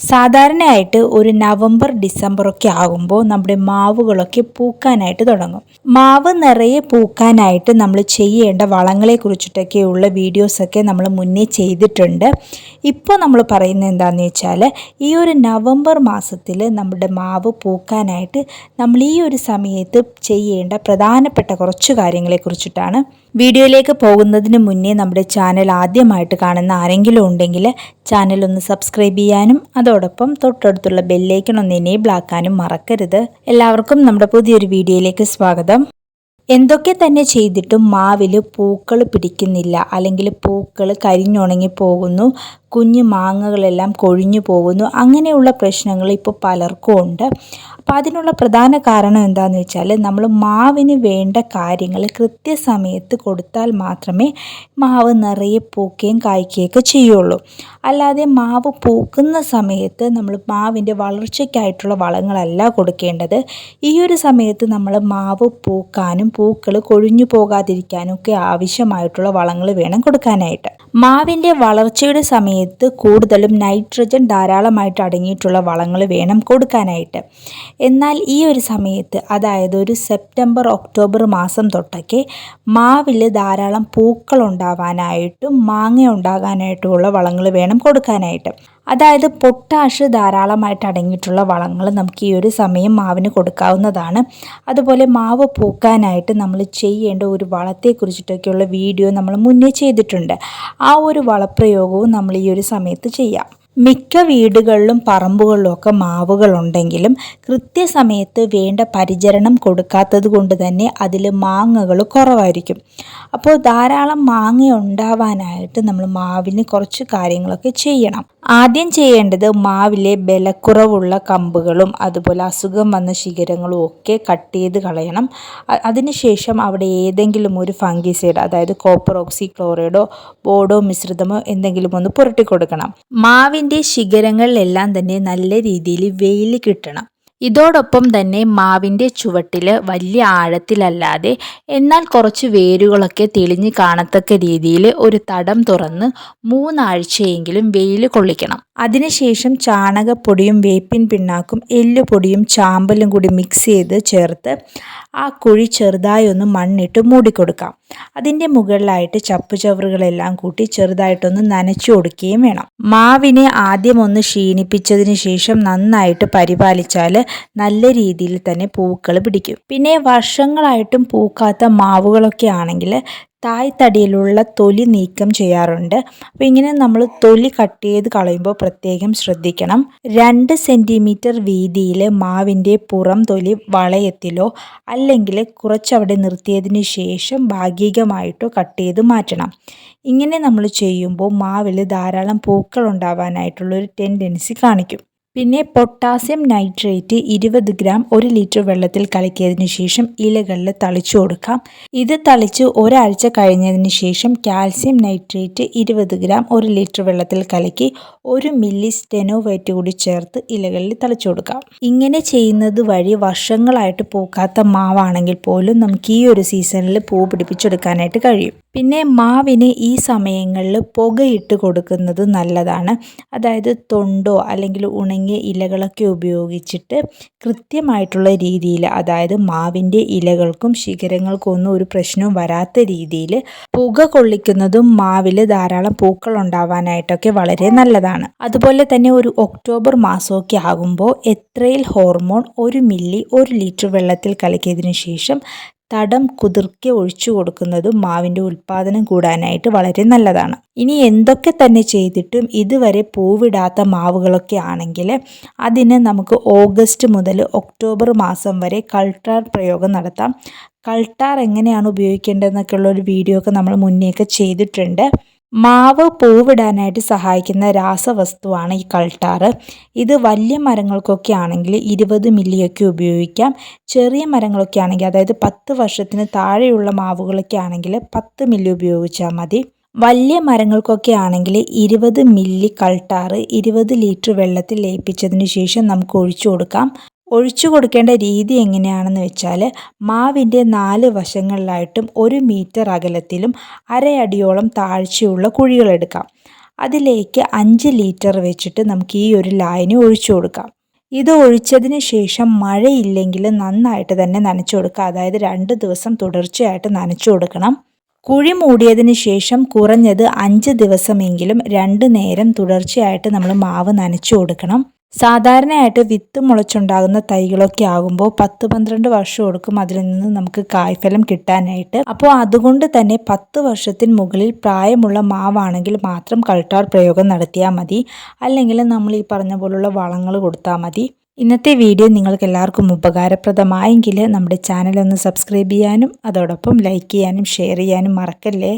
സാധാരണയായിട്ട് ഒരു November December ഒക്കെ ആകുമ്പോൾ നമ്മുടെ മാവുകളൊക്കെ പൂക്കാനായിട്ട് തുടങ്ങും. മാവ് നിറയെ പൂക്കാനായിട്ട് നമ്മൾ ചെയ്യേണ്ട വളങ്ങളെ കുറിച്ചിട്ടൊക്കെയുള്ള വീഡിയോസൊക്കെ നമ്മൾ മുന്നേ ചെയ്തിട്ടുണ്ട്. ഇപ്പോൾ നമ്മൾ പറയുന്നത് എന്താണെന്ന് വെച്ചാൽ ഈ ഒരു നവംബർ മാസത്തിൽ നമ്മുടെ മാവ് പൂക്കാനായിട്ട് നമ്മൾ ഈ ഒരു സമയത്ത് ചെയ്യേണ്ട പ്രധാനപ്പെട്ട കുറച്ച് കാര്യങ്ങളെ കുറിച്ചിട്ടാണ് വീഡിയോയിലേക്ക് പോകുന്നതിന് മുന്നേ നമ്മുടെ ചാനൽ ആദ്യമായിട്ട് കാണുന്ന ആരെങ്കിലും ഉണ്ടെങ്കിൽ ചാനൽ ഒന്ന് സബ്സ്ക്രൈബ് ചെയ്യാനും അതോടൊപ്പം തൊട്ടടുത്തുള്ള ബെല്ലേക്കൺ ഒന്ന് എനേബിൾ ആക്കാനും മറക്കരുത്. എല്ലാവർക്കും നമ്മുടെ പുതിയൊരു വീഡിയോയിലേക്ക് സ്വാഗതം. എന്തൊക്കെ തന്നെ ചെയ്തിട്ടും മാവിൽ പൂക്കൾ പിടിക്കുന്നില്ല. അല്ലെങ്കിൽ പൂക്കൾ കരിഞ്ഞുണങ്ങി പോകുന്നു. കുഞ്ഞു മാങ്ങകളെല്ലാം കൊഴിഞ്ഞു പോകുന്നു. അങ്ങനെയുള്ള പ്രശ്നങ്ങൾ ഇപ്പോൾ പലർക്കും ഉണ്ട്. അപ്പോൾ അതിനുള്ള പ്രധാന കാരണം എന്താണെന്ന് വെച്ചാൽ നമ്മൾ മാവിന് വേണ്ട കാര്യങ്ങൾ കൃത്യസമയത്ത് കൊടുത്താൽ മാത്രമേ മാവ് നിറയെ പൂക്കുകയും കായ്ക്കുകയൊക്കെ ചെയ്യുള്ളൂ. അല്ലാതെ മാവ് പൂക്കുന്ന സമയത്ത് നമ്മൾ മാവിന്റെ വളർച്ചയ്ക്കായിട്ടുള്ള വളങ്ങളല്ല കൊടുക്കേണ്ടത്. ഈ ഒരു സമയത്ത് നമ്മൾ മാവ് പൂക്കാനും പൂക്കൾ കൊഴിഞ്ഞു പോകാതിരിക്കാനും ഒക്കെ ആവശ്യമായിട്ടുള്ള വളങ്ങൾ വേണം കൊടുക്കാനായിട്ട്. മാവിന്റെ വളർച്ചയുടെ സമയത്ത് കൂടുതലും നൈട്രജൻ ധാരാളമായിട്ട് അടങ്ങിയിട്ടുള്ള വളങ്ങൾ വേണം കൊടുക്കാനായിട്ട്. എന്നാൽ ഈ ഒരു സമയത്ത് അതായത് ഒരു സെപ്റ്റംബർ ഒക്ടോബർ മാസം തൊട്ടൊക്കെ മാവിൽ ധാരാളം പൂക്കൾ ഉണ്ടാവാനായിട്ടും മാങ്ങ ഉണ്ടാകാനായിട്ടുമുള്ള വളങ്ങൾ വേണം കൊടുക്കാനായിട്ട്. അതായത് പൊട്ടാഷ് ധാരാളമായിട്ട് അടങ്ങിയിട്ടുള്ള വളങ്ങൾ നമുക്ക് ഈ ഒരു സമയം മാവിന് കൊടുക്കാവുന്നതാണ്. അതുപോലെ മാവ് പൂക്കാനായിട്ട് നമ്മൾ ചെയ്യേണ്ട ഒരു വളത്തെക്കുറിച്ചിട്ടൊക്കെയുള്ള വീഡിയോ നമ്മൾ മുന്നേ ചെയ്തിട്ടുണ്ട്. ആ ഒരു വളപ്രയോഗവും നമ്മൾ ഈ ഒരു സമയത്ത് ചെയ്യാം. മിക്ക വീടുകളിലും പറമ്പുകളിലും ഒക്കെ മാവുകളുണ്ടെങ്കിലും കൃത്യസമയത്ത് വേണ്ട പരിചരണം കൊടുക്കാത്തത് കൊണ്ട് തന്നെ അതിൽ മാങ്ങകൾ കുറവായിരിക്കും. അപ്പോൾ ധാരാളം മാങ്ങ ഉണ്ടാവാനായിട്ട് നമ്മൾ മാവിന് കുറച്ച് കാര്യങ്ങളൊക്കെ ചെയ്യണം. ആദ്യം ചെയ്യേണ്ടത് മാവിലെ ബലക്കുറവുള്ള കമ്പുകളും അതുപോലെ അസുഖം വന്ന ശിഖരങ്ങളും ഒക്കെ കട്ട് ചെയ്ത് കളയണം. അതിനുശേഷം അവിടെ ഏതെങ്കിലും ഒരു ഫംഗിസൈഡ് അതായത് കോപ്പർ ഓക്സി ക്ലോറൈഡോ ബോഡോ മിശ്രിതമോ എന്തെങ്കിലും ഒന്ന് പുരട്ടി കൊടുക്കണം മാവിന്റെ ശിഖരങ്ങളിലെല്ലാം തന്നെ നല്ല രീതിയിൽ വെയിൽ കിട്ടണം. ഇതോടൊപ്പം തന്നെ മാവിന്റെ ചുവട്ടിൽ വലിയ ആഴത്തിലല്ലാതെ എന്നാൽ കുറച്ച് വേരുകളൊക്കെ തെളിഞ്ഞ് കാണത്തക്ക രീതിയിൽ ഒരു തടം തുറന്ന് മൂന്നാഴ്ചയെങ്കിലും വെയിൽ കൊള്ളിക്കണം. അതിനുശേഷം ചാണകപ്പൊടിയും വേപ്പിൻ പിണ്ണാക്കും എല്ലുപൊടിയും ചാമ്പലും കൂടി മിക്സ് ചെയ്ത് ചേർത്ത് ആ കുഴി ചെറുതായി ഒന്ന് മണ്ണിട്ട് മൂടിക്കൊടുക്കാം. അതിന്റെ മുകളിലായിട്ട് ചപ്പുചവറുകളെല്ലാം കൂട്ടി ചെറുതായിട്ടൊന്ന് നനച്ചു കൊടുക്കുകയും വേണം. മാവിനെ ആദ്യം ഒന്ന് ക്ഷീണിപ്പിച്ചതിന് ശേഷം നന്നായിട്ട് പരിപാലിച്ചാൽ നല്ല രീതിയിൽ തന്നെ പൂക്കൾ പിടിക്കും. പിന്നെ വർഷങ്ങളായിട്ടും പൂക്കാത്ത മാവുകളൊക്കെ ആണെങ്കിൽ തായ്തടിയിലുള്ള തൊലി നീക്കം ചെയ്യാറുണ്ട്. അപ്പോൾ ഇങ്ങനെ നമ്മൾ തൊലി കട്ട് ചെയ്ത് കളയുമ്പോൾ പ്രത്യേകം ശ്രദ്ധിക്കണം. രണ്ട് സെന്റിമീറ്റർ വീതിയിൽ മാവിന്റെ പുറം തൊലി വളയത്തിലോ അല്ലെങ്കിൽ കുറച്ചവിടെ നിർത്തിയതിന് ശേഷം ഭാഗികമായിട്ടോ കട്ട് ചെയ്ത് മാറ്റണം. ഇങ്ങനെ നമ്മൾ ചെയ്യുമ്പോൾ മാവിൽ ധാരാളം പൂക്കൾ ഉണ്ടാവാനായിട്ടുള്ളൊരു ടെൻഡൻസി കാണിക്കും. പിന്നെ പൊട്ടാസ്യം നൈട്രേറ്റ് ഇരുപത് ഗ്രാം ഒരു ലിറ്റർ വെള്ളത്തിൽ കലക്കിയതിനു ശേഷം ഇലകളിൽ തളിച്ചു കൊടുക്കാം. ഇത് തളിച്ച് ഒരാഴ്ച കഴിഞ്ഞതിന് ശേഷം കാൽസ്യം നൈട്രേറ്റ് ഇരുപത് ഗ്രാം ഒരു ലിറ്റർ വെള്ളത്തിൽ കലക്കി ഒരു മില്ലി സ്റ്റെനോവൈറ്റ് കൂടി ചേർത്ത് ഇലകളിൽ തളിച്ചു കൊടുക്കാം. ഇങ്ങനെ ചെയ്യുന്നത് വഴി വർഷങ്ങളായിട്ട് പൂക്കാത്ത മാവാണെങ്കിൽ പോലും നമുക്ക് ഈ ഒരു സീസണിൽ പൂ പിടിപ്പിച്ചെടുക്കാനായിട്ട് കഴിയും. പിന്നെ മാവിന് ഈ സമയങ്ങളിൽ പുകയിട്ട് കൊടുക്കുന്നത് നല്ലതാണ്. അതായത് തൊണ്ടോ അല്ലെങ്കിൽ ഉണങ്ങിയ ഇലകളൊക്കെ ഉപയോഗിച്ചിട്ട് കൃത്യമായിട്ടുള്ള രീതിയിൽ അതായത് മാവിന്റെ ഇലകൾക്കും ശിഖരങ്ങൾക്കും ഒന്നും ഒരു പ്രശ്നവും വരാത്ത രീതിയിൽ പുക കൊള്ളിക്കുന്നതും മാവിൽ ധാരാളം പൂക്കൾ ഉണ്ടാവാനായിട്ടൊക്കെ വളരെ നല്ലതാണ്. അതുപോലെ തന്നെ ഒരു ഒക്ടോബർ മാസമൊക്കെ ആകുമ്പോൾ എത്രയിൽ ഹോർമോൺ ഒരു മില്ലി ഒരു ലിറ്റർ വെള്ളത്തിൽ കലക്കിയതിനു ശേഷം തടം കുതിർക്കെ ഒഴിച്ചു കൊടുക്കുന്നതും മാവിന്റെ ഉൽപ്പാദനം കൂടാനായിട്ട് വളരെ നല്ലതാണ്. ഇനി എന്തൊക്കെ തന്നെ ചെയ്തിട്ടും ഇതുവരെ പൂവിടാത്ത മാവുകളൊക്കെ ആണെങ്കിൽ അതിന് നമുക്ക് ഓഗസ്റ്റ് മുതൽ ഒക്ടോബർ മാസം വരെ കൾട്ടാർ പ്രയോഗം നടത്താം. കൾട്ടാർ എങ്ങനെയാണ് ഉപയോഗിക്കേണ്ടതെന്നൊക്കെയുള്ള ഒരു വീഡിയോ ഒക്കെ നമ്മൾ മുന്നേയൊക്കെ ചെയ്തിട്ടുണ്ട്. മാവ് പൂവിടാനായിട്ട് സഹായിക്കുന്ന രാസവസ്തുവാണ് ഈ കൾട്ടാറ്. ഇത് വലിയ മരങ്ങൾക്കൊക്കെ ആണെങ്കിൽ ഇരുപത് മില്ലിയൊക്കെ ഉപയോഗിക്കാം. ചെറിയ മരങ്ങളൊക്കെ ആണെങ്കിൽ അതായത് പത്ത് വർഷത്തിന് താഴെയുള്ള മാവുകളൊക്കെ ആണെങ്കിൽ പത്ത് മില്ലി ഉപയോഗിച്ചാൽ മതി. വലിയ മരങ്ങൾക്കൊക്കെ ആണെങ്കിൽ ഇരുപത് മില്ലി കൾട്ടാറ് ഇരുപത് ലിറ്റർ വെള്ളത്തിൽ ലയിപ്പിച്ചതിന് ശേഷം നമുക്ക് ഒഴിച്ചു കൊടുക്കാം. ഒഴിച്ചു കൊടുക്കേണ്ട രീതി എങ്ങനെയാണെന്ന് വെച്ചാൽ മാവിന്റെ നാല് വശങ്ങളിലായിട്ടും ഒരു മീറ്റർ അകലത്തിലും അരയടിയോളം താഴ്ചയുള്ള കുഴികളെടുക്കാം അതിലേക്ക് അഞ്ച് ലിറ്റർ വെച്ചിട്ട് നമുക്ക് ഈ ഒരു ലായനി ഒഴിച്ചു കൊടുക്കാം. ഇത് ഒഴിച്ചതിന് ശേഷം മഴയില്ലെങ്കിൽ നന്നായിട്ട് തന്നെ നനച്ചു കൊടുക്കുക. അതായത് രണ്ട് ദിവസം തുടർച്ചയായിട്ട് നനച്ചു കൊടുക്കണം. കുഴി മൂടിയതിന് ശേഷം കുറഞ്ഞത് അഞ്ച് ദിവസമെങ്കിലും രണ്ട് നേരം തുടർച്ചയായിട്ട് നമ്മൾ മാവ് നനച്ചു കൊടുക്കണം. സാധാരണയായിട്ട് വിത്ത് മുളച്ചുണ്ടാകുന്ന തൈകളൊക്കെ ആകുമ്പോൾ പത്ത് പന്ത്രണ്ട് വർഷം എടുക്കും അതിൽ നിന്ന് നമുക്ക് കായ്ഫലം കിട്ടാനായിട്ട്. അപ്പോൾ അതുകൊണ്ട് തന്നെ പത്ത് വർഷത്തിന് മുകളിൽ പ്രായമുള്ള മാവാണെങ്കിൽ മാത്രം കൾട്ടാർ പ്രയോഗം നടത്തിയാൽ മതി. അല്ലെങ്കിൽ നമ്മൾ ഈ പറഞ്ഞ പോലുള്ള വളങ്ങൾ കൊടുത്താൽ മതി. ഇന്നത്തെ വീഡിയോ നിങ്ങൾക്ക് എല്ലാവർക്കും ഉപകാരപ്രദമായെങ്കിൽ നമ്മുടെ ചാനൽ ഒന്ന് സബ്സ്ക്രൈബ് ചെയ്യാനും അതോടൊപ്പം ലൈക്ക് ചെയ്യാനും ഷെയർ ചെയ്യാനും മറക്കല്ലേ?